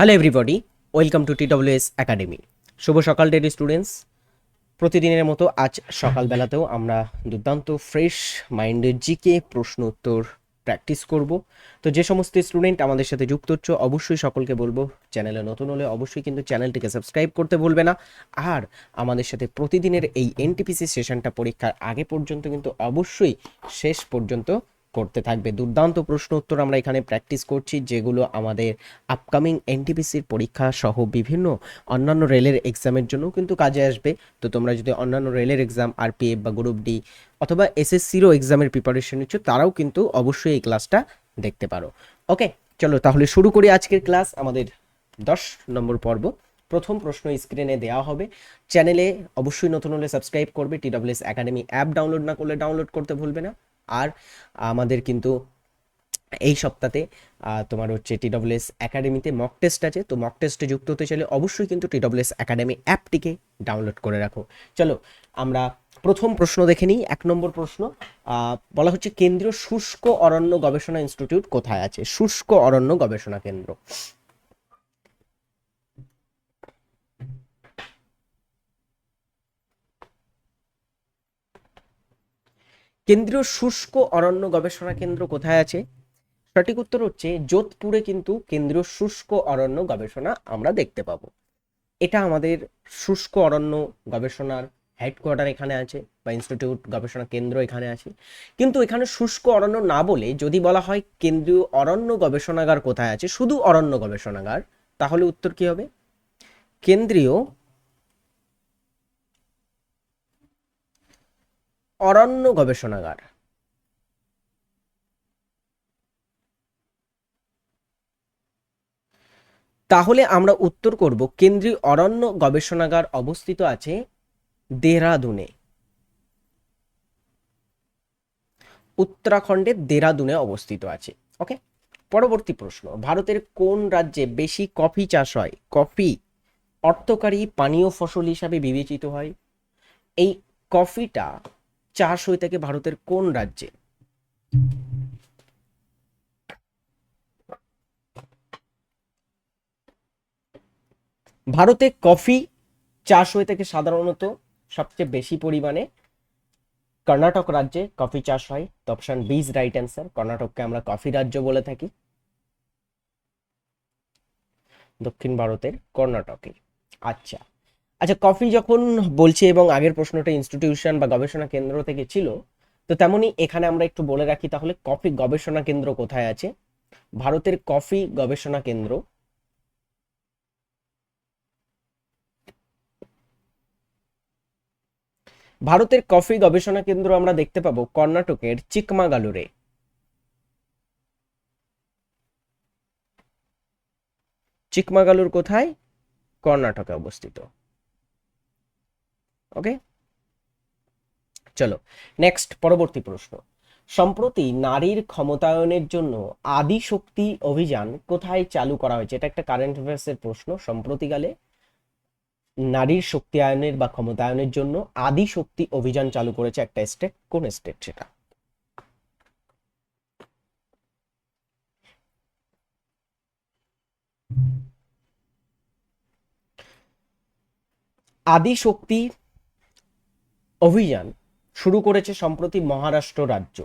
Hello everybody welcome to TWS academy শুভ সকাল daily students প্রতিদিনের মতো আজ সকালবেলাতেও আমরা দুর্দান্ত ফ্রেশ মাইন্ডের জিকে প্রশ্ন উত্তর প্র্যাকটিস করব। তো যে সমস্ত স্টুডেন্ট আমাদের সাথে যুক্ত হচ্ছ, অবশ্যই সকলকে বলব, চ্যানেলে নতুন হলে অবশ্যই কিন্তু চ্যানেলটিকে সাবস্ক্রাইব করতে ভুলবে না। আর আমাদের সাথে প্রতিদিনের এই এনটিপিসি সেশনটা পরীক্ষার আগে পর্যন্ত কিন্তু অবশ্যই শেষ পর্যন্ত করতে থাকবে। দুর্দান্ত প্রশ্ন উত্তর আমরা এখানে প্র্যাকটিস করছি, যেগুলো আমাদের আপকামিং এনটিপিসির পরীক্ষা সহ বিভিন্ন অন্যান্য রেলের এক্সামের জন্য কিন্তু কাজে আসবে। তো তোমরা যদি অন্যান্য রেলের এক্সাম আরপিএফ বা গ্রুপ ডি অথবা এসএসসিরও এক্সামের প্রিপারেশন নিচ্ছ, তারাও কিন্তু অবশ্যই এই ক্লাসটা দেখতে পারো। ওকে চলো তাহলে শুরু করি আজকের ক্লাস আমাদের দশ নম্বর পর্ব। প্রথম প্রশ্ন স্ক্রিনে দেওয়া হবে। চ্যানেলে অবশ্যই নতুন হলে সাবস্ক্রাইব করবে। T TWS academy app download না করলে ডাউনলোড করতে ভুলবে না। আর আমাদের কিন্তু এই সপ্তাহে তোমার হচ্ছে টিডব্লিউএস একাডেমিতে মক টেস্ট আছে। তো মক টেস্টে যুক্ত হতে চাইলে অবশ্যই কিন্তু টিডব্লিউএস একাডেমি অ্যাপটিকে ডাউনলোড করে রাখো। চলো, আমরা প্রথম প্রশ্ন দেখে নিই। এক নম্বর প্রশ্ন বলা হচ্ছে কেন্দ্রীয় শুষ্ক অরণ্য গবেষণা ইনস্টিটিউট কোথায় আছে? শুষ্ক অরণ্য গবেষণা কেন্দ্র। কেন্দ্রীয় শুষ্ক অরণ্য গবেষণা কেন্দ্র কোথায় আছে? সঠিক উত্তর হচ্ছে যোধপুরে কিন্তু কেন্দ্রীয় শুষ্ক অরণ্য গবেষণা আমরা দেখতে পাবো। এটা আমাদের শুষ্ক অরণ্য গবেষণার হেডকোয়ার্টার এখানে আছে বা ইনস্টিটিউট গবেষণা কেন্দ্র এখানে আছে। কিন্তু এখানে শুষ্ক অরণ্য না বলে যদি বলা হয় কেন্দ্রীয় অরণ্য গবেষণাগার কোথায় আছে, শুধু অরণ্য গবেষণাগার, তাহলে উত্তর কি হবে? কেন্দ্রীয় অরণ্য গবেষণাগার। তাহলে আমরা উত্তর করব, কেন্দ্রীয় অরণ্য গবেষণাগার অবস্থিত আছে দেহরাদুনে উত্তরাখণ্ডের দেহরাদুনে অবস্থিত আছে ওকে পরবর্তী প্রশ্ন, ভারতের কোন রাজ্যে বেশি কফি চাষ হয়? কফি অর্থকারী পানীয় ফসল হিসাবে বিবেচিত হয়। এই কফিটা চাষ হয়ে থাকে ভারতের কোন রাজ্যে? ভারতে কফি চাষ হয়ে থাকে সাধারণত সবচেয়ে বেশি পরিমাণে। কর্ণাটক রাজ্যে কফি চাষ হয়। তো অপশন বি রাইট অ্যান্সার। কর্ণাটককে আমরা কফি রাজ্য বলে থাকি। দক্ষিণ ভারতের কর্ণাটকে আচ্ছা আচ্ছা কফি যখন বলছি এবং আগের প্রশ্নটা ইনস্টিটিউশন বা গবেষণা কেন্দ্র থেকে ছিল, তো তেমনি এখানে আমরা একটু বলে রাখি তাহলে কফি গবেষণা কেন্দ্র কোথায় আছে? ভারতের কফি গবেষণা কেন্দ্র। ভারতের কফি গবেষণা কেন্দ্র আমরা দেখতে পাবো কর্ণাটকের চিকমাগালুরে। চিকমাগালুর কোথায়? কর্ণাটকে অবস্থিত। ওকে? চলো নেক্সট পরবর্তী প্রশ্ন। সম্প্রতি নারীর ক্ষমতায়নের জন্য আদি শক্তি অভিযান কোথায় চালু করা হয়েছে? এটা একটা কারেন্ট অ্যাফেয়ার্সের প্রশ্ন। সম্প্রতিকালে নারীর শক্তিয়ায়নের বা ক্ষমতায়নের জন্য আদি শক্তি অভিযান চালু করেছে একটা স্টেট কোন স্টেট সেটা? আদি শক্তি অভিযান শুরু করেছে সম্প্রতি মহারাষ্ট্র রাজ্য।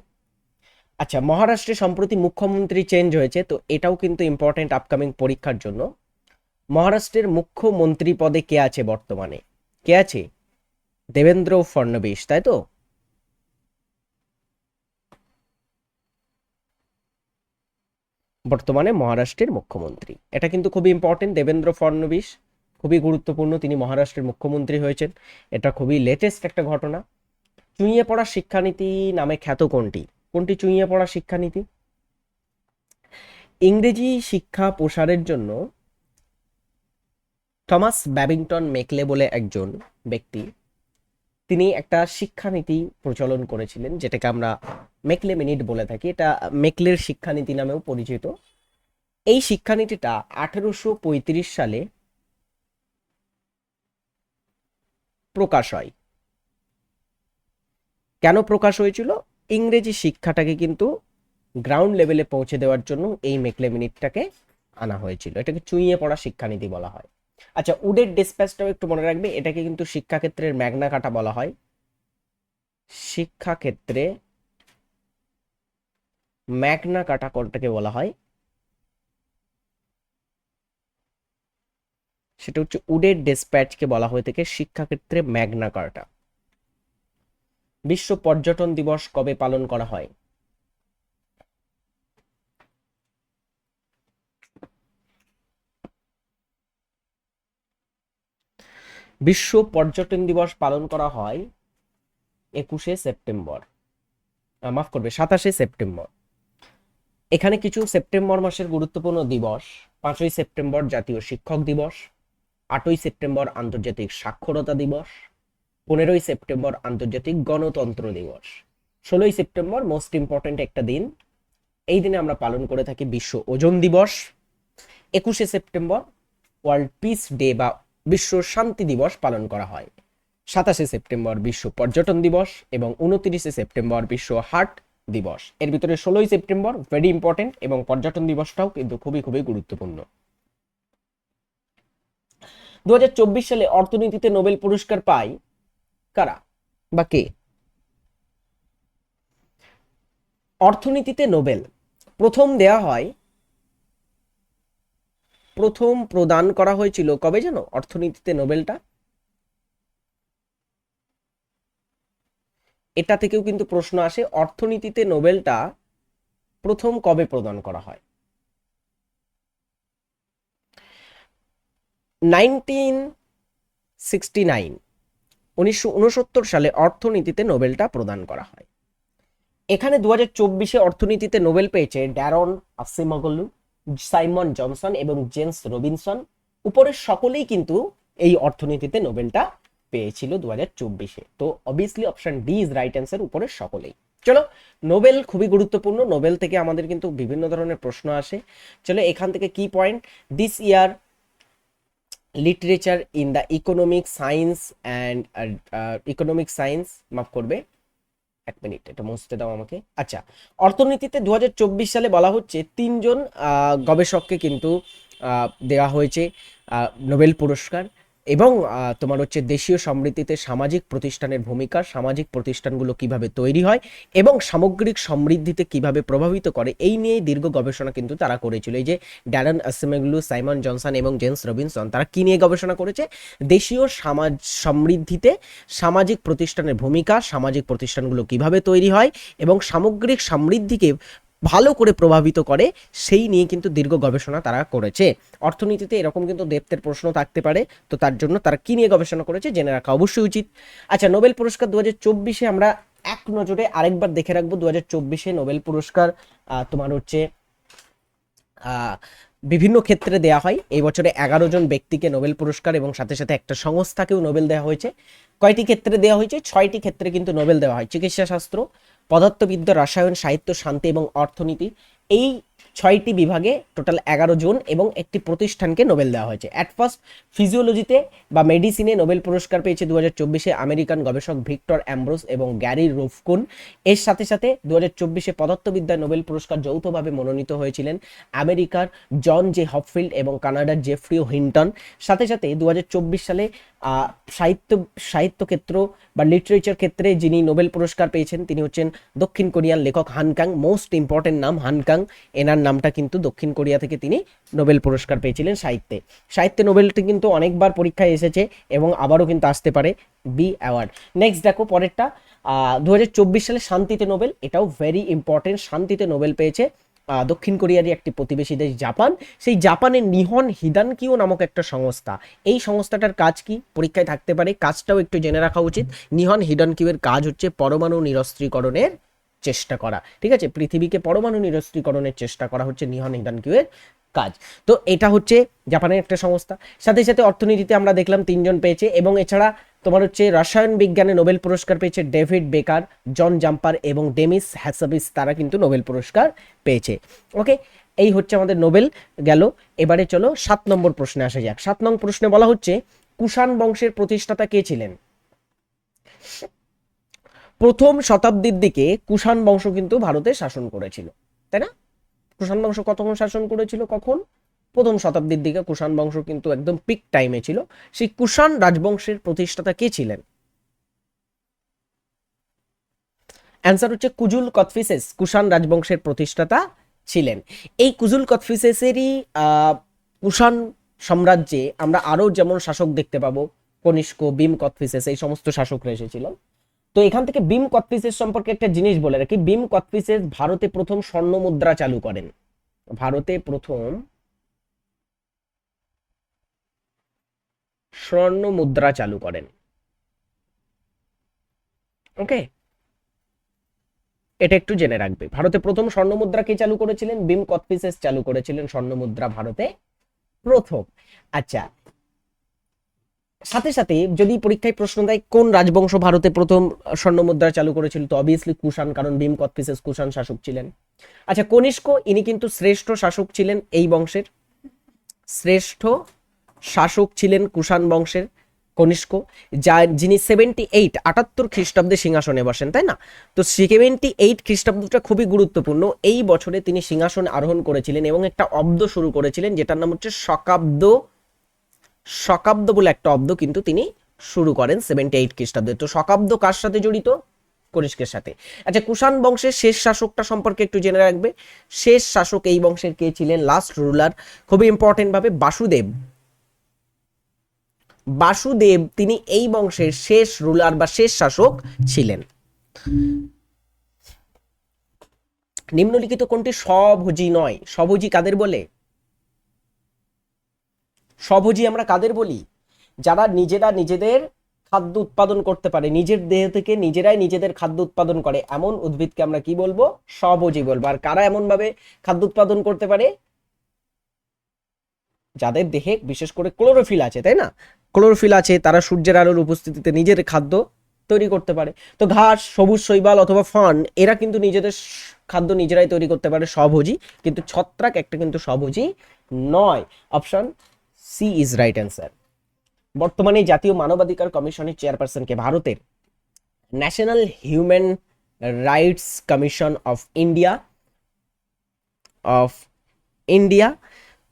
আচ্ছা মহারাষ্ট্রে সম্প্রতি মুখ্যমন্ত্রী চেঞ্জ হয়েছে, তো এটাও কিন্তু ইম্পর্টেন্ট আপকামিং পরীক্ষার জন্য। মহারাষ্ট্রের মুখ্যমন্ত্রী পদে কে আছে বর্তমানে? কে আছে? দেবেন্দ্র ফডনবিস তাই তো? বর্তমানে মহারাষ্ট্রের মুখ্যমন্ত্রী। এটা কিন্তু খুবই ইম্পর্টেন্ট দেবেন্দ্র ফডনবিস খুবই গুরুত্বপূর্ণ। তিনি মহারাষ্ট্রের মুখ্যমন্ত্রী হয়েছেন। এটা খুবই লেটেস্ট একটা ঘটনা। চুইয়ে পড়া শিক্ষানীতি নামে খ্যাত কোনটি? কোনটি চুইয়ে পড়া শিক্ষানীতি? ইংরেজি শিক্ষা প্রসারের জন্য থমাস ব্যাবিংটন মেকলে বলে একজন ব্যক্তি, তিনি একটা শিক্ষানীতি প্রচলন করেছিলেন, যেটাকে আমরা মেকলে মিনিট বলে থাকি। এটা মেকলের শিক্ষানীতি নামেও পরিচিত। এই শিক্ষানীতিটা আঠেরোশো পঁয়ত্রিশ সালে প্রকাশ হয়। কেন প্রকাশ হয়েছিল? ইংরেজি শিক্ষাটাকে কিন্তু গ্রাউন্ড লেভেলে পৌঁছে দেওয়ার জন্য এই মেকলে মিনিটটাকে আনা হয়েছিল। এটাকে চুইয়ে পড়া শিক্ষানীতি বলা হয়। আচ্ছা উডের ডিসপ্যাচটাও একটু মনে রাখবে, এটাকে কিন্তু শিক্ষাক্ষেত্রের ম্যাগনা কাটা বলা হয়। শিক্ষাক্ষেত্রে ম্যাগনা কাটা কোনটাকে বলা হয়? সেটা হচ্ছে উডের ডিসপ্যাচকে বলা হয়ে থাকে শিক্ষাক্ষেত্রে ম্যাগনা কাটা বিশ্ব পর্যটন দিবস কবে পালন করা হয়? বিশ্ব পর্যটন দিবস পালন করা হয় একুশে সেপ্টেম্বর। মাফ করবে, সাতাশে সেপ্টেম্বর। এখানে কিছু সেপ্টেম্বর মাসের গুরুত্বপূর্ণ দিবস, পাঁচই সেপ্টেম্বর জাতীয় শিক্ষক দিবস আটই সেপ্টেম্বর আন্তর্জাতিক সাক্ষরতা দিবস, পনেরোই সেপ্টেম্বর আন্তর্জাতিক গণতন্ত্র দিবস। ষোলোই সেপ্টেম্বর মোস্ট ইম্পর্ট্যান্ট একটা দিন। এই দিনে আমরা পালন করে থাকি বিশ্ব ওজন দিবস। একুশে সেপ্টেম্বর ওয়ার্ল্ড পিস ডে বা বিশ্ব শান্তি দিবস পালন করা হয়। সাতাশে সেপ্টেম্বর বিশ্ব পর্যটন দিবস এবং উনত্রিশে সেপ্টেম্বর বিশ্ব হার্ট দিবস। এর ভিতরে ষোলোই সেপ্টেম্বর ভেরি ইম্পর্টেন্ট এবং পর্যটন দিবসটাও কিন্তু খুবই খুবই গুরুত্বপূর্ণ। দু হাজার চব্বিশ সালে অর্থনীতিতে নোবেল পুরস্কার পায় কারা বা কে? অর্থনীতিতে নোবেল। প্রথম দেয়া হয়, প্রথম প্রদান করা হয়েছিল কবে জানো? অর্থনীতিতে নোবেলটা। এটা থেকেও কিন্তু প্রশ্ন আসে, অর্থনীতিতে নোবেলটা প্রথম কবে প্রদান করা হয়? নাইনটিন সিক্সটি নাইন, উনিশশো উনসত্তর সালে অর্থনীতিতে নোবেলটা প্রদান করা হয়। এখানে দু হাজার চব্বিশে অর্থনীতিতে নোবেল পেয়েছে ড্যারন আসিমাগলু সাইমন জনসন এবং জেমস রবিনসন। উপরের সকলেই কিন্তু এই অর্থনীতিতে নোবেলটা পেয়েছিল দু হাজার চব্বিশে। তো obviously option D is right answer উপরের সকলেই। চলো, নোবেল খুবই গুরুত্বপূর্ণ, নোবেল থেকে আমাদের কিন্তু বিভিন্ন ধরনের প্রশ্ন আসে। চলো, এখান থেকে কি point this year literature in the economic science and economic science মাফ করবে। এক মিনিট এটা মুছতে দাও আমাকে। আচ্ছা অর্থনীতিতে দু হাজার চব্বিশ সালে বলা হচ্ছে তিনজন গবেষককে কিন্তু দেওয়া হয়েছে নোবেল পুরস্কার। এবং তোমার হচ্ছে দেশীয় সমৃদ্ধিতে সামাজিক প্রতিষ্ঠানের ভূমিকা, সামাজিক প্রতিষ্ঠানগুলো কীভাবে তৈরি হয় এবং সামগ্রিক সমৃদ্ধিতে কীভাবে প্রভাবিত করে, এই নিয়ে দীর্ঘ গবেষণা কিন্তু তারা করেছিল। এই যে ড্যারন আসেমেগলু, সাইমন জনসন এবং জেমস রবিনসন, তারা কি নিয়ে গবেষণা করেছে? দেশীয় সমাজ, সমৃদ্ধিতে সামাজিক প্রতিষ্ঠানের ভূমিকা, সামাজিক প্রতিষ্ঠানগুলো কীভাবে তৈরি হয় এবং সামগ্রিক সমৃদ্ধিকে ভালো করে প্রভাবিত করে, সেই নিয়ে কিন্তু দীর্ঘ গবেষণা তারা করেছে। অর্থনীতিতে এরকম কিন্তু দেবতের প্রশ্ন থাকতে পারে, তো তার জন্য তারা কি নিয়ে গবেষণা করেছে জেনে রাখা অবশ্যই উচিত। আচ্ছা নোবেল পুরস্কার দু চব্বিশে আমরা এক নজরে আরেকবার দেখে রাখব। দু হাজার চব্বিশে নোবেল পুরস্কার তোমার হচ্ছে বিভিন্ন ক্ষেত্রে দেয়া হয়। এই বছরে এগারো জন ব্যক্তিকে নোবেল পুরস্কার এবং সাথে সাথে একটা সংস্থাকেও নোবেল দেওয়া হয়েছে। কয়টি ক্ষেত্রে দেওয়া হয়েছে? ছয়টি ক্ষেত্রে কিন্তু নোবেল দেওয়া হয়। চিকিৎসা শাস্ত্র পদার্থবিদ্যা রসায়ন সাহিত্য শান্তি এবং অর্থনীতি এই ছয়টি বিভাগে টোটাল এগারো জন এবং একটি প্রতিষ্ঠানকে নোবেল দেওয়া হয়েছে। অ্যাট ফার্স্ট ফিজিওলজিতে বা মেডিসিনে নোবেল পুরস্কার পেয়েছে দু হাজার চব্বিশে আমেরিকান গবেষক ভিক্টর অ্যাম্ব্রোস এবং গ্যারি রুফকুন। এর সাথে সাথে দু হাজার চব্বিশে পদার্থবিদ্যায় নোবেল পুরস্কার যৌথভাবে মনোনীত হয়েছিলেন আমেরিকার জন জে হপফিল্ড এবং কানাডার জেফ্রিও হিন্টন। সাথে সাথে দু হাজার চব্বিশ সালে সাহিত্য সাহিত্য ক্ষেত্র বা লিটারেচার ক্ষেত্রে যিনি নোবেল পুরস্কার পেয়েছেন তিনি হচ্ছেন দক্ষিণ কোরিয়ান লেখক হানকাং মোস্ট ইম্পর্টেন্ট নাম হানকাং এনার নামটা কিন্তু দক্ষিণ কোরিয়া থেকে তিনি নোবেল পুরস্কার পেয়েছিলেন সাহিত্যে। সাহিত্যে নোবেলটি কিন্তু অনেকবার পরীক্ষায় এসেছে এবং আবারও কিন্তু আসতে পারে বি অ্যাওয়ার্ড। নেক্সট দেখো পরেরটা দু হাজার চব্বিশ সালে শান্তিতে নোবেল, এটাও ভেরি ইম্পর্টেন্ট শান্তিতে নোবেল পেয়েছে দক্ষিণ কোরিয়ারই একটি প্রতিবেশী দেশ জাপান। সেই জাপানের নিহন হিদানকিও নামক একটা সংস্থা। এই সংস্থাটার কাজ কি? পরীক্ষায় থাকতে পারে, কাজটাও একটু জেনে রাখা উচিত। নিহন হিডনকিউয়ের কাজ হচ্ছে পরমাণু নিরস্ত্রীকরণের চেষ্টা করা, ঠিক আছে? পৃথিবীকে পরমাণু নিরস্ত্রীকরণের চেষ্টা করা হচ্ছে নিহন হিডনকিউয়ের কাজ। তো এটা হচ্ছে জাপানের একটা সংস্থা। সাথে সাথে অর্থনীতিতে আমরা দেখলাম তিনজন পেয়েছে এবং এছাড়া তোমার হচ্ছে রসায়ন বিজ্ঞানে নোবেল পুরস্কার পেয়েছে ডেভিড বেকার, জন জাম্পার এবং ডেমিস হ্যাসাবিস, তারা কিন্তু নোবেল পুরস্কার পেয়েছে। ওকে? এই হচ্ছে আমাদের নোবেল গেল। এবারে চলো সাত নম্বর প্রশ্নে আসা যাক। সাত নম্বর প্রশ্নে বলা হচ্ছে, কুষাণ বংশের প্রতিষ্ঠাতা কে ছিলেন? প্রথম শতাব্দীর দিকে কুষাণ বংশ কিন্তু ভারতে শাসন করেছিল, তাই না? কুষাণ বংশ কতক্ষণ শাসন করেছিল? কখন? প্রথম শতাব্দীর দিকে কুষাণ বংশ কিন্তু একদম পিক টাইমে ছিল। সেই কুষাণ রাজবংশের প্রতিষ্ঠাতা কে ছিলেন? অ্যান্সার হচ্ছে কুজুল কতফিসেস, কুষাণ রাজবংশের প্রতিষ্ঠাতা ছিলেন। এই কুজুল কতফিসেসেরই কুষাণ সাম্রাজ্যে আমরা আরও যেমন শাসক দেখতে পাবো, কনিষ্ক বিম কতফিসেস, এই সমস্ত শাসকরা এসেছিল। তো এখান থেকে বিম কতফিসেস সম্পর্কে একটা জিনিস বলে রাখি। বিম কতফিসেস ভারতে প্রথম স্বর্ণ মুদ্রা চালু করেন। ভারতে প্রথম স্বর্ণ মুদ্রা চালু করেন। ওকে? এটা একটু জেনে রাখবে। ভারতে প্রথম স্বর্ণ মুদ্রা কে চালু করেছিলেন? বিম কতফিসেস চালু করেছিলেন স্বর্ণ মুদ্রা ভারতে প্রথম। আচ্ছা সাথে সাথে যদি পরীক্ষায় প্রশ্ন দেয় কোন রাজবংশ ভারতে প্রথম স্বর্ণ মুদ্রা চালু করেছিল, তো অবভিয়াসলি কুষাণ, কারণ ভীম কতফিসেস কুষাণ শাসক ছিলেন। আচ্ছা কনিষ্ক, ইনি কিন্তু শ্রেষ্ঠ শাসক ছিলেন এই বংশের। শ্রেষ্ঠ শাসক ছিলেন কুষাণ বংশের কনিষ্ক, যা যিনি সেভেন্টি এইট আটাত্তর খ্রিস্টাব্দে সিংহাসনে বসেন, তাই না? তো সেভেন্টি এইট খ্রিস্টাব্দটা খুবই গুরুত্বপূর্ণ। এই বছরে তিনি সিংহাসন আরোহণ করেছিলেন এবং একটা অব্দ শুরু করেছিলেন, যেটার নাম হচ্ছে শকাব্দ শকাব্দ বলে একটা অব্দ কিন্তু তিনি শুরু করেন সেভেন্টি এইট খ্রিস্টাব্দে। তো শকাব্দ কার সাথে জড়িত? কনিষ্কের সাথে। আচ্ছা কুষাণ বংশের শেষ শাসকটা সম্পর্কে একটু জেনে রাখবে। শেষ শাসক এই বংশের কে ছিলেন? লাস্ট রুলার খুবই ইম্পর্টেন্ট ভাবে বাসুদেব। বাসুদেব, তিনি এই বংশের শেষ রুলার বা শেষ শাসক ছিলেন। নিম্নলিখিত কোনটি? স্বভোজী নয়। স্বভোজী কাদের বলে? স্বভোজী আমরা কাদের বলি? যারা নিজেরা নিজেদের খাদ্য উৎপাদন করতে পারে, নিজের দেহ থেকে নিজেরাই নিজেদের খাদ্য উৎপাদন করে, এমন উদ্ভিদকে আমরা কি বলব? স্বভোজী বলব। আর কারা এমন ভাবে খাদ্য উৎপাদন করতে পারে? যাদের দেহে বিশেষ করে ক্লোরোফিল আছে, তাই না? ক্লোরোফিল আছে, তারা সূর্যের আলোর উপস্থিতিতে নিজের খাদ্য তৈরি করতে পারে। তো ঘাস, সবুজ শৈবাল অথবা ফান, এরা কিন্তু নিজেদের খাদ্য নিজেরাই তৈরি করতে পারে স্বভোজী কিন্তু ছত্রাক একটা কিন্তু স্বভোজী নয়। Option C is right answer বর্তমানে জাতীয় মানবাধিকার কমিশনের চেয়ারপারসনকে ভারতের National Human Rights Commission of India of India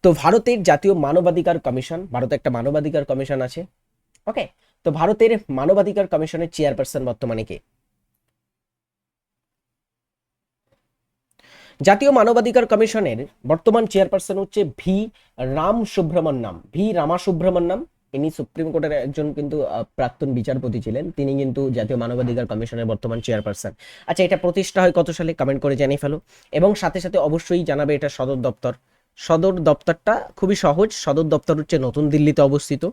তো ভারতের জাতীয় মানবাধিকার কমিশন, ভারতে একটা মানবাধিকার কমিশন আছে ওকে তো ভারতের মানবাধিকার কমিশনের চেয়ারপারসন বর্তমানে কে? জাতীয় মানবাধিকার কমিশনের বর্তমান চেয়ারপারসন হচ্ছে ভি রাম সুব্রমণ্যম ভি রামা সুব্রমণ্যম ইনি সুপ্রিম কোর্টের একজন কিন্তু প্রাক্তন বিচারপতি ছিলেন। তিনি কিন্তু জাতীয় মানবাধিকার কমিশনের বর্তমান চেয়ারপারসন। আচ্ছা এটা প্রতিষ্ঠা হয় কত সালে কমেন্ট করে জানিয়ে ফেলো। এবং সাথে সাথে অবশ্যই জানাবে এটা সদর দপ্তর। সদর দপ্তরটা খুবই সহজ। সদর দপ্তর হচ্ছে নতুন দিল্লিতে অবস্থিত।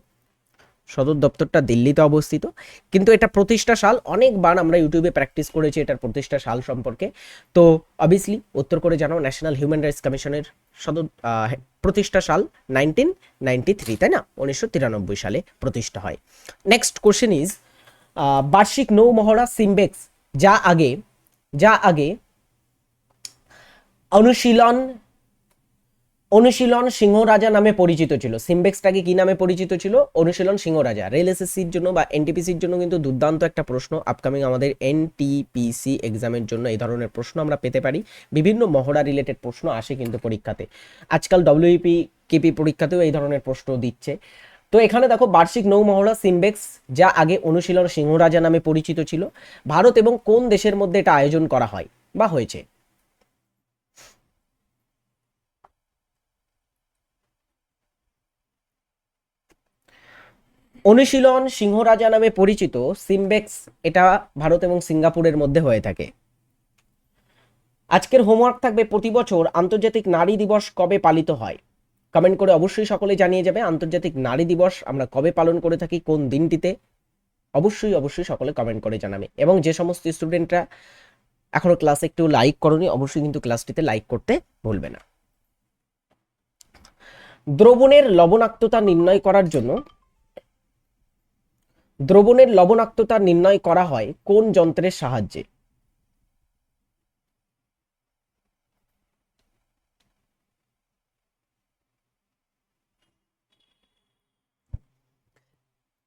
সদর দপ্তরটা দিল্লিতে অবস্থিত। কিন্তু এটা প্রতিষ্ঠা সাল, অনেকবার আমরা ইউটিউবে প্র্যাকটিস করেছি এটার প্রতিষ্ঠা সাল সম্পর্কে। তো অবভিয়াসলি উত্তর করে জানাও ন্যাশনাল হিউম্যান রাইটস কমিশনের সদর প্রতিষ্ঠা সাল নাইনটিন নাইনটি থ্রি তাই না? উনিশশো তিরানব্বই সালে প্রতিষ্ঠা হয়। নেক্সট কোশ্চেন ইজ বার্ষিক নৌ মহড়া সিমবেক্স যা আগে যা আগে অনুশীলন অনুশীলন সিংহ রাজা নামে পরিচিত ছিল। সিমবেক্সটাকে কি নামে পরিচিত ছিল? অনুশীলন সিংহ রাজা রেল এসএসসির জন্য বা এনটিপিসির জন্য কিন্তু দুর্দান্ত একটা প্রশ্ন আপকামিং আমাদের এনটিপিসি এক্সামের জন্য এই ধরনের প্রশ্ন আমরা পেতে পারি। বিভিন্ন মহড়া রিলেটেড প্রশ্ন আসে কিন্তু পরীক্ষাতে। আজকাল ডব্লিউপি কেপি পরীক্ষাতেও এই ধরনের প্রশ্ন দিচ্ছে। তো এখানে দেখো বার্ষিক নৌ মহড়া সিমবেক্স, যা আগে অনুশীলন সিংহ রাজা নামে পরিচিত ছিল। ভারত এবং কোন দেশের মধ্যে এটা আয়োজন করা হয় বা হয়েছে? অনুশীলন সিংহরাজা নামে পরিচিত সিমবেক্স এটা ভারত এবং সিঙ্গাপুরের মধ্যে হয়ে থাকে। আজকের হোমওয়ার্ক থাকবে প্রতি বছর আন্তর্জাতিক নারী দিবস কবে পালিত হয়? কমেন্ট করে অবশ্যই সকলে জানিয়ে যাবে আন্তর্জাতিক নারী দিবস আমরা কবে পালন করে থাকি, কোন দিনটিতে? অবশ্যই অবশ্যই সকলে কমেন্ট করে জানাবে। এবং যে সমস্ত স্টুডেন্টরা এখনও ক্লাসে একটু লাইক করনি, অবশ্যই কিন্তু ক্লাসটিতে লাইক করতে ভুলবে না। দ্রবণের লবণাক্ততা নির্ণয় করার জন্য দ্রবণের লবণাক্ততা নির্ণয় করা হয় কোন যন্ত্রের সাহায্যে।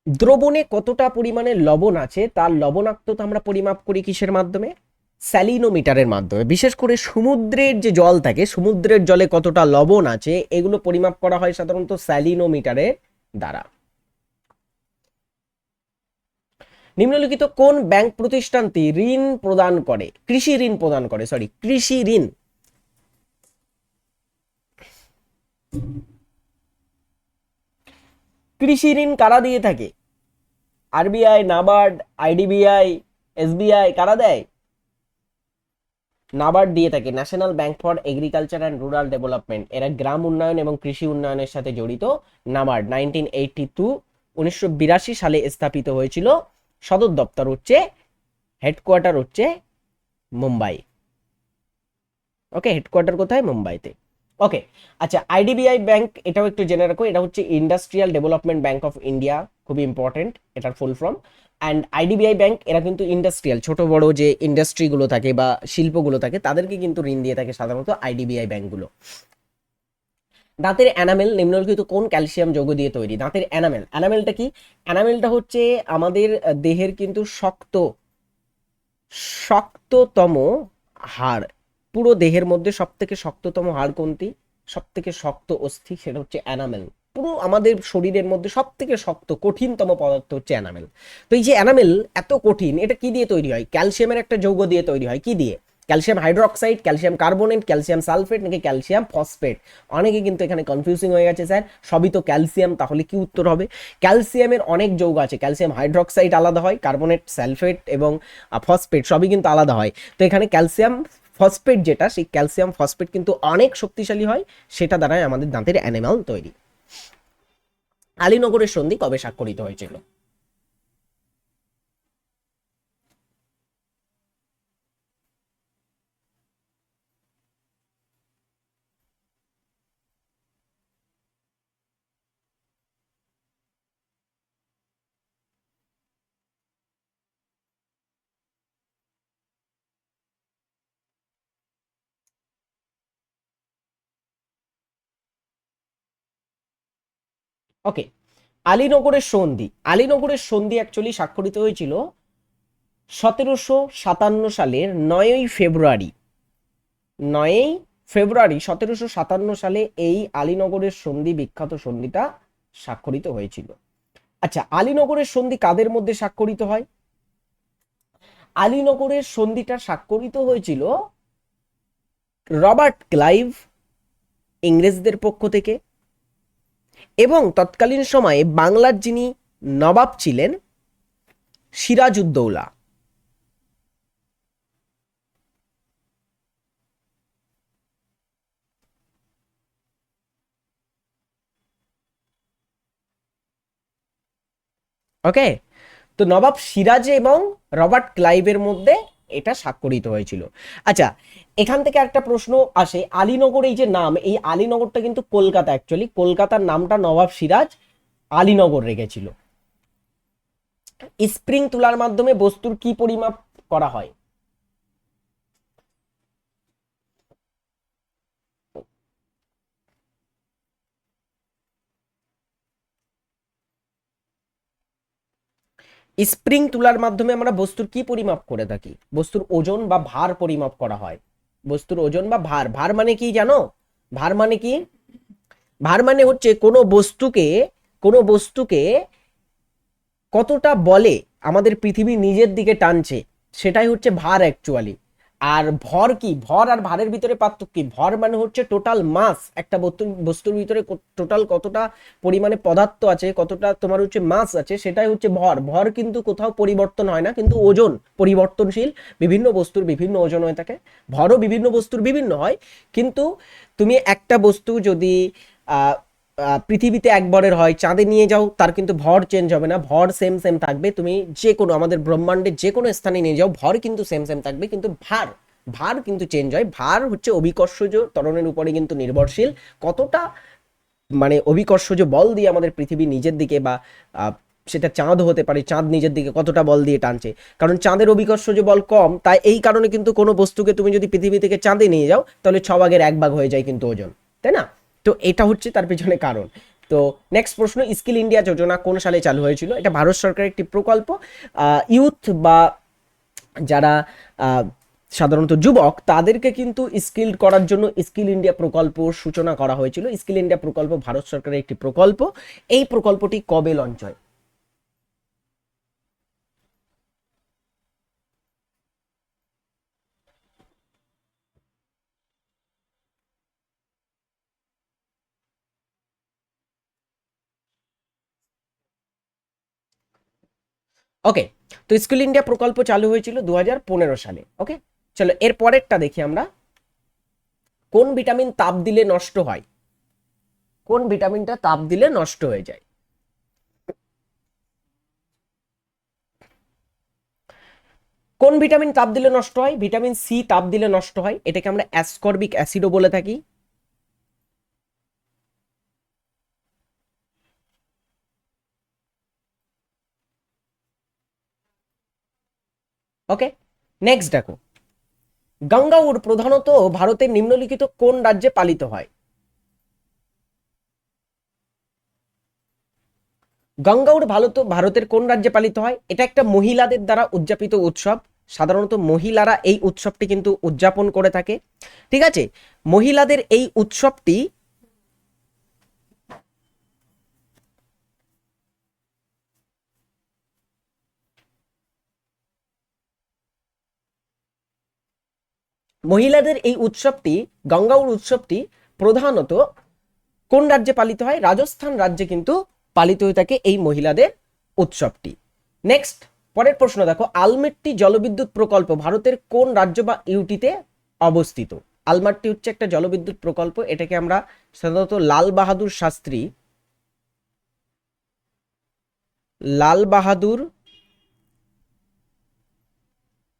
দ্রবণে কতটা পরিমাণে লবণ আছে, তার লবণাক্ততা আমরা পরিমাপ করি কিসের মাধ্যমে? স্যালিনোমিটারের মাধ্যমে। বিশেষ করে সমুদ্রের যে জল থাকে, সমুদ্রের জলে কতটা লবণ আছে, এগুলো পরিমাপ করা হয় সাধারণত স্যালিনোমিটারের দ্বারা। নিম্নলিখিত কোন ব্যাংক প্রতিষ্ঠানটি ঋণ প্রদান করে? কৃষি ঋণ প্রদান করে সরি কৃষি ঋণ। কৃষি ঋণ কারা দিয়ে থাকে? আরবিআই, নাবার্ড, আইডিবিআই, এসবিআই কারা দেয়? নাবার্ড দিয়ে থাকে। National Bank for Agriculture and Rural Development. এরা গ্রাম উন্নয়ন এবং কৃষি উন্নয়নের সাথে জড়িত। নাবার্ড, নাইনটিন এইটটি টু, উনিশশো বিরাশি সালে স্থাপিত হয়েছিল। সদর দপ্তর হচ্ছে হেডকোয়ার্টার হচ্ছে মুম্বাই। ওকে হেডকোয়ার্টার কোথায়? মুম্বাইতে। ওকে আচ্ছা আইডিবিআই ব্যাংক এটাও একটু জেনে রাখো, এটা হচ্ছে Industrial Development Bank of India খুবই ইম্পর্টেন্ট এটার full form and IDBI bank এরা কিন্তু ইন্ডাস্ট্রিয়াল ছোট বড় যে ইন্ডাস্ট্রিগুলো থাকে বা শিল্পগুলো থাকে, তাদেরকে কিন্তু ঋণ দিয়ে থাকে সাধারণত আইডিবিআই ব্যাংকগুলো দাঁতের অ্যানামেল নিম্নলিখিত কোন ক্যালসিয়াম যৌগ দিয়ে তৈরি? দাঁতের অ্যানামেল অ্যানামেলটা কি? অ্যানামেলটা হচ্ছে আমাদের দেহের কিন্তু শক্ত, শক্ততম হাড়। পুরো দেহের মধ্যে সব থেকে শক্ততম হাড় কোনটি? সব থেকে শক্ত অস্থি, সেটা হচ্ছে অ্যানামেল পুরো আমাদের শরীরের মধ্যে সব থেকে শক্ত, কঠিনতম পদার্থ হচ্ছে অ্যানামেল তো এই যে অ্যানামেল এত কঠিন, এটা কি দিয়ে তৈরি হয়? ক্যালসিয়ামের একটা যৌগ দিয়ে তৈরি হয়। কি দিয়ে? Calcium hydroxide, calcium carbonate, calcium sulphate, নাকি ক্যালসিয়াম ফসফেট? অনেকে কিন্তু এখানে কনফিউজিং হয়ে গেছে, স্যার। সবই তো ক্যালসিয়াম, তাহলে কি উত্তর হবে? ক্যালসিয়ামের অনেক যৌগ আছে, ক্যালসিয়াম হাইড্রোক্সাইড আলাদা হয়, কার্বনেট, সালফেট এবং ফসফেট সবই কিন্তু আলাদা হয়। তো এখানে ক্যালসিয়াম ফসফেট যেটা, সেই ক্যালসিয়াম ফসফেট কিন্তু অনেক শক্তিশালী হয়, সেটা দ্বারাই আমাদের দাঁতের অ্যানিমাল তৈরি। আলীনগরের সন্ধি কবে স্বাক্ষরিত হয়েছিল? ওকে আলীনগরের সন্ধি। আলীনগরের সন্ধি অ্যাকচুয়ালি স্বাক্ষরিত হয়েছিল সতেরোশো সাতান্ন সালের নয়ই ফেব্রুয়ারি। নয়ই ফেব্রুয়ারি সতেরোশো সাতান্ন সালে এই আলীনগরের সন্ধি, বিখ্যাত সন্ধিটা স্বাক্ষরিত হয়েছিল। আচ্ছা আলীনগরের সন্ধি কাদের মধ্যে স্বাক্ষরিত হয়? আলীনগরের সন্ধিটা স্বাক্ষরিত হয়েছিল রবার্ট ক্লাইভ ইংরেজদের পক্ষ থেকে। এবং তৎকালীন সময়ে বাংলার যিনি নবাব ছিলেন, সিরাজউদ্দৌলা। ওকে তো নবাব সিরাজ এবং রবার্ট ক্লাইভের মধ্যে এটা স্বাক্ষরিত হয়েছিল। আচ্ছা এখান থেকে একটা প্রশ্ন আসে, আলীনগর এই যে নাম, এই আলীনগরটা কিন্তু কলকাতা অ্যাকচুয়ালি কলকাতার নামটা নবাব সিরাজ আলীনগর রেখেছিল। স্প্রিং তুলার মাধ্যমে বস্তুর কি পরিমাপ করা হয়? স্প্রিং তুলার মাধ্যমে আমরা বস্তুর কি পরিমাপ করে থাকি? বস্তুর ওজন বা ভার পরিমাপ করা হয়। বস্তুর ওজন বা ভার। ভার মানে কি জানো? ভার মানে কি? ভার মানে হচ্ছে কোনো বস্তুকে কোনো বস্তুকে কতটা বলে আমাদের পৃথিবী নিজের দিকে টানছে, সেটাই হচ্ছে ভার অ্যাকচুয়ালি আর ভর কি? ভর আর ভারের ভিতরে পার্থক্য কি? ভর মানে হচ্ছে টোটাল মাস একটা বস্তু বস্তুর ভিতরে টোটাল কতটা পরিমাণে পদার্থ আছে, কতটা তোমার হচ্ছে মাস আছে, সেটাই হচ্ছে ভর। ভর কিন্তু কোথাও পরিবর্তন হয় না, কিন্তু ওজন পরিবর্তনশীল, বিভিন্ন বস্তুর বিভিন্ন ওজন হয়ে থাকে। ভরও বিভিন্ন বস্তুর বিভিন্ন হয়, কিন্তু তুমি একটা বস্তু যদি পৃথিবীতে একবারের হয়, চাঁদে নিয়ে যাও, তার কিন্তু ভর চেঞ্জ হবে না, ভর সেম সেম থাকবে, তুমি যে কোনো, আমাদের ব্রহ্মাণ্ডের যে কোনো স্থানে নিয়ে যাও, ভর কিন্তু সেম সেম থাকবে, কিন্তু ভার ভার কিন্তু চেঞ্জ হয়, ভার হচ্ছে অভিকর্ষজ ত্বরণের উপরে কিন্তু নির্ভরশীল, কতটা মানে অভিকর্ষজ বল দিয়ে আমাদের পৃথিবী নিজের দিকে বা সেটা চাঁদ হতে পারে, চাঁদ নিজের দিকে কতটা বল দিয়ে টানছে, কারণ চাঁদের অভিকর্ষজ বল কম, তাই এই কারণে কিন্তু কোনো বস্তুকে তুমি যদি পৃথিবী থেকে চাঁদে নিয়ে যাও, তাহলে ছ ভাগের এক ভাগ হয়ে যায় কিন্তু ওজন, তাই না? তো এটা হচ্ছে তার পেছনে কারণ। তো নেক্সট প্রশ্ন, স্কিল ইন্ডিয়া যোজনা কোন সালে চালু হয়েছিল? এটা ভারত সরকারের একটি প্রকল্প। ইউথ বা যারা সাধারণত যুবক, তাদেরকে কিন্তু স্কিল্ড করার জন্য স্কিল ইন্ডিয়া প্রকল্প সূচনা করা হয়েছিল। স্কিল ইন্ডিয়া প্রকল্প ভারত সরকারের একটি প্রকল্প। এই প্রকল্পটি কবে লঞ্চ হয়? ওকে তো স্কিল ইন্ডিয়া প্রকল্প চালু হয়েছিল দু হাজার পনেরো সালে ওকে চলো, এর পরেরটা দেখি আমরা। কোন ভিটামিন তাপ দিলে নষ্ট হয়? কোন ভিটামিনটা তাপ দিলে নষ্ট হয়ে যায়? কোন ভিটামিন তাপ দিলে নষ্ট হয়? ভিটামিন সি তাপ দিলে নষ্ট হয়। এটাকে আমরা অ্যাসকর্বিক অ্যাসিডও বলে থাকি। ওকে নেক্সট দেখো। গঙ্গাউর প্রধানত ভারতের নিম্নলিখিত কোন রাজ্যে পালিত হয়? গঙ্গাউর ভারত ভারতের কোন রাজ্যে পালিত হয়? এটা একটা মহিলাদের দ্বারা উদযাপিত উৎসব। সাধারণত মহিলারা এই উৎসবটি কিন্তু উদযাপন করে থাকে। ঠিক আছে? মহিলাদের এই উৎসবটি মহিলাদের এই উৎসবটি গঙ্গাউর উৎসবটি প্রধানত কোন রাজ্যে পালিত হয়? রাজস্থান রাজ্যে কিন্তু পালিত হয়ে থাকে এই মহিলাদের উৎসবটি। নেক্সট পরের প্রশ্ন দেখো। আলমেট্টি জলবিদ্যুৎ প্রকল্প ভারতের কোন রাজ্য বা ইউটিতে অবস্থিত? আলমাট্টি হচ্ছে একটা জলবিদ্যুৎ প্রকল্প, এটাকে আমরা সাধারণত লাল বাহাদুর শাস্ত্রী, লাল বাহাদুর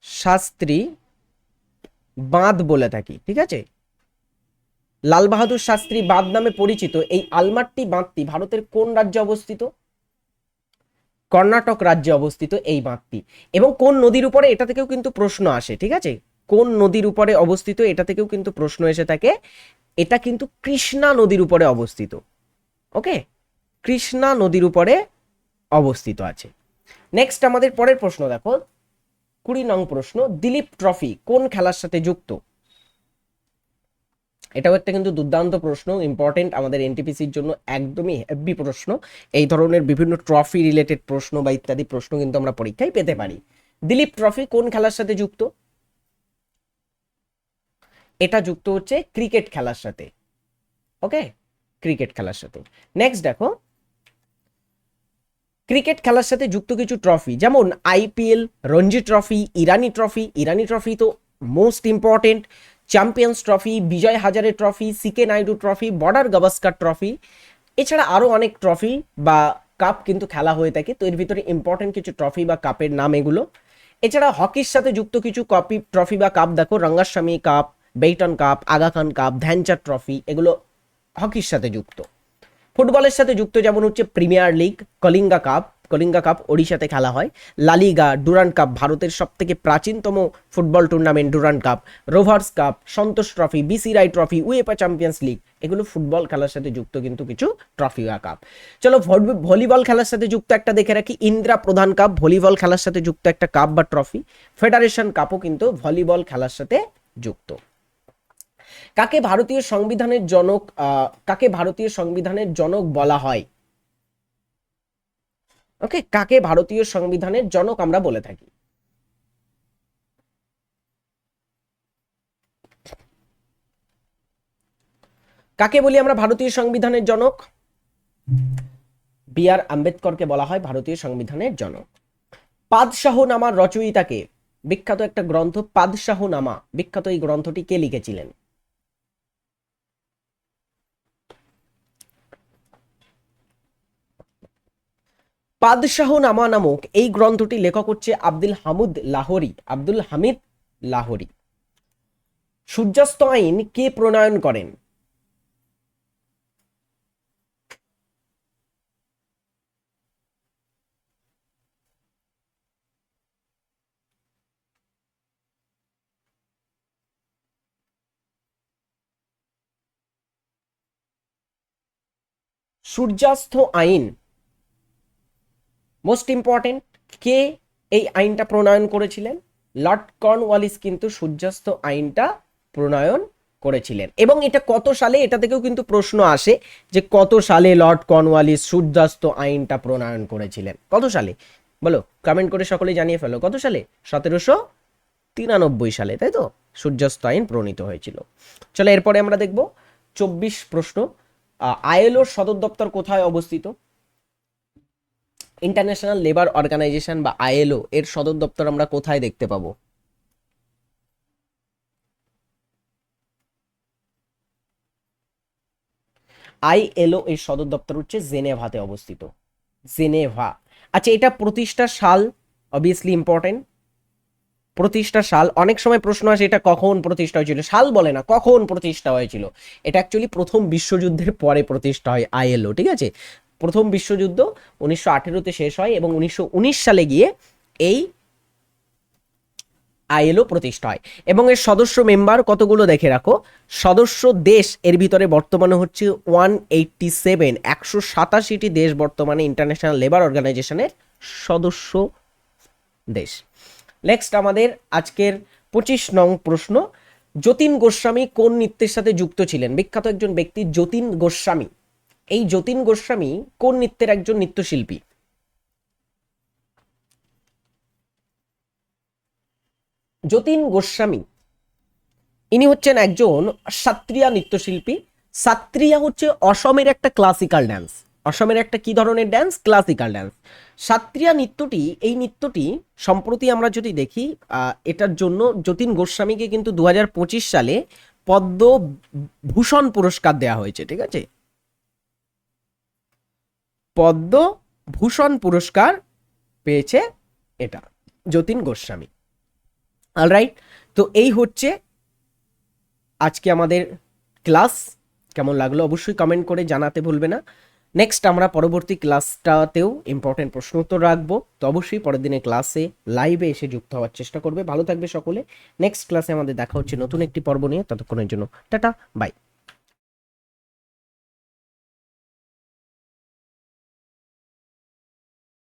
শাস্ত্রী বাঁধ বলে থাকি, ঠিক আছে? লাল বাহাদুর শাস্ত্রী বাঁধ নামে পরিচিত এই আলমাট্টি বাঁধটি ভারতের কোন রাজ্যে অবস্থিত? কর্ণাটক রাজ্যে অবস্থিত এই বাঁধটি। এবং কোন নদীর উপরে এটা থেকেও কিন্তু প্রশ্ন আসে, ঠিক আছে? কোন নদীর উপরে অবস্থিত এটা থেকেও কিন্তু প্রশ্ন এসে থাকে। এটা কিন্তু কৃষ্ণা নদীর উপরে অবস্থিত, ওকে? কৃষ্ণা নদীর উপরে অবস্থিত আছে। নেক্সট আমাদের পরের প্রশ্ন দেখো। কুড়ি নং প্রশ্ন, দিলীপ ট্রফি কোন খেলার সাথে যুক্ত? এটাও একটা কিন্তু দুর্দান্ত প্রশ্ন ইম্পর্টেন্ট আমাদের এনটিপিসির জন্য একদমই হেভি প্রশ্ন। এই ধরনের বিভিন্ন ট্রফি রিলেটেড প্রশ্ন বা ইত্যাদি প্রশ্ন কিন্তু আমরা পরীক্ষায় পেতে পারি। দিলীপ ট্রফি কোন খেলার সাথে যুক্ত? এটা যুক্ত হচ্ছে ক্রিকেট খেলার সাথে। ওকে ক্রিকেট খেলার সাথে। নেক্সট দেখো ক্রিকেট খেলার সাথে যুক্ত কিছু ট্রফি যেমন IPL Ranji trophy Irani trophy Irani trophy তো most important champions trophy Vijay Hazare trophy CK Naidu trophy Border Gavaskar trophy এছাড়া আরও অনেক ট্রফি বা কাপ কিন্তু খেলা হয়ে থাকে, তো এর ভিতরে ইম্পর্টেন্ট কিছু ট্রফি বা কাপের নাম এগুলো। এছাড়া হকির সাথে যুক্ত কিছু কপি ট্রফি বা কাপ দেখো Rangaswamy cup Beighton cup Aga Khan cup Dhyanchand trophy এগুলো হকির সাথে যুক্ত। ফুটবলের সাথে যুক্ত যেমন হচ্ছে premier league, Kalinga cup Kalinga cup ওড়িশাতে খেলা হয়। লালিগা ডুরান্ড কাপ, ভারতের সব থেকে প্রাচীনতম football tournament Durand cup. Rovers cup, Santosh trophy, BC Roy trophy UEFA champions league এগুলো ফুটবল খেলার সাথে যুক্ত কিন্তু কিছু ট্রফি বা কাপ। চলো ভলিবল খেলার সাথে যুক্ত একটা দেখে রাখি, ইন্দ্রা প্রধান কাপ, ভলিবল খেলার সাথে যুক্ত একটা কাপ বা ট্রফি। ফেডারেশন কাপও কিন্তু ভলিবল খেলার সাথে যুক্ত। কাকে ভারতীয় সংবিধানের জনক কাকে ভারতীয় সংবিধানের জনক বলা হয়? ওকে কাকে ভারতীয় সংবিধানের জনক আমরা বলে থাকি? কাকে বলি আমরা ভারতীয় সংবিধানের জনক? বি আর আম্বেদকরকে বলা হয় ভারতীয় সংবিধানের জনক। পাদশাহ নামার রচয়িতাকে, বিখ্যাত একটা গ্রন্থ পাদশাহ নামা বিখ্যাত এই গ্রন্থটি কে লিখেছিলেন? পাদশাহ নামা নামক এই গ্রন্থটি লেখক হচ্ছে আব্দুল হামুদ লাহোরি, আব্দুল হামিদ লাহোরি। সূর্যাস্ত আইন কে প্রণয়ন করেন? সূর্যাস্ত আইন মোস্ট ইম্পর্টেন্ট কে এই আইনটা প্রণয়ন করেছিলেন? লর্ড কর্নওয়ালিস কিন্তু সূর্যাস্ত আইনটা প্রণয়ন করেছিলেন। এবং এটা কত সালে? এটা থেকেও কিন্তু প্রশ্ন আসে যে কত সালে লর্ড কর্নওয়ালিস সূর্যাস্ত আইনটা প্রণয়ন করেছিলেন? কত সালে? বলো কমেন্ট করে সকলেই জানিয়ে ফেলো। কত সালে? সতেরোশো তিরানব্বই সালে, তাই তো? সূর্যাস্ত আইন প্রণীত হয়েছিল। চলো, এরপরে আমরা দেখব চব্বিশ প্রশ্ন। আইএলওর সদর দপ্তর কোথায় অবস্থিত? ইন্টারন্যাশনাল লেবার অর্গানাইজেশন বা আইএলও এর সদর দপ্তর আমরা কোথায় দেখতে পাবো? আইএলও এর সদর দপ্তর হচ্ছে জেনেভাতে অবস্থিত। জেনেভা। আচ্ছা এটা প্রতিষ্ঠার সাল অবভিয়াসলি ইম্পর্টেন্ট প্রতিষ্ঠা সাল, অনেক সময় প্রশ্ন আসে, এটা কখন প্রতিষ্ঠা হয়েছিল? সাল বলে না, কখন প্রতিষ্ঠা হয়েছিল? এটা অ্যাকচুয়ালি প্রথম বিশ্বযুদ্ধের পরে প্রতিষ্ঠা হয় আইএলও ঠিক আছে? প্রথম বিশ্বযুদ্ধ উনিশশো আঠেরোতে শেষ হয় এবং উনিশশো উনিশ সালে গিয়ে এই আইএলও প্রতিষ্ঠা হয়। এবং এর সদস্য মেম্বার কতগুলো দেখে রাখো? সদস্য দেশ এর ভিতরে বর্তমানে হচ্ছে ওয়ান এইটটি সেভেন একশো সাতাশিটি দেশ বর্তমানে ইন্টারন্যাশনাল লেবার অর্গানাইজেশনের সদস্য দেশ। নেক্সট আমাদের আজকের পঁচিশ নং প্রশ্ন, যতীন গোস্বামী কোন নৃত্যের সাথে যুক্ত ছিলেন? বিখ্যাত একজন ব্যক্তি যতীন গোস্বামী। এই যতীন গোস্বামী কোন নৃত্যের একজন নৃত্যশিল্পী? যতীন গোস্বামী। ইনি হচ্ছেন একজন সাত্রিয়া নৃত্যশিল্পী। সাত্রিয়া হচ্ছে অসমের একটা ক্লাসিক্যাল ড্যান্স অসমের একটা কি ধরনের ড্যান্স ক্লাসিক্যাল ড্যান্স সাত্রিয়া নৃত্যটি, এই নৃত্যটি সম্প্রতি আমরা যদি দেখি এটার জন্য যতীন গোস্বামীকে কিন্তু দু হাজার পঁচিশ সালে পদ্মভূষণ পুরস্কার দেওয়া হয়েছে, ঠিক আছে? পদ্মভূষণ পুরস্কার পেয়েছে এটা, যতীন গোস্বামী। অলরাইট তো এই হচ্ছে আজকে আমাদের ক্লাস। কেমন লাগল অবশ্যই কমেন্ট করে জানাতে ভুলবে না। নেক্সট আমরা পরবর্তী ক্লাসটাতেও ইম্পর্টেন্ট প্রশ্ন উত্তর রাখব। তো অবশ্যই পরের দিনে ক্লাসে লাইভে এসে যুক্ত হওয়ার চেষ্টা করবে। ভালো থাকবে সকলে। নেক্সট ক্লাসে আমাদের দেখা হচ্ছে নতুন একটি পর্ব নিয়ে। ততক্ষণের জন্য টাটা বাই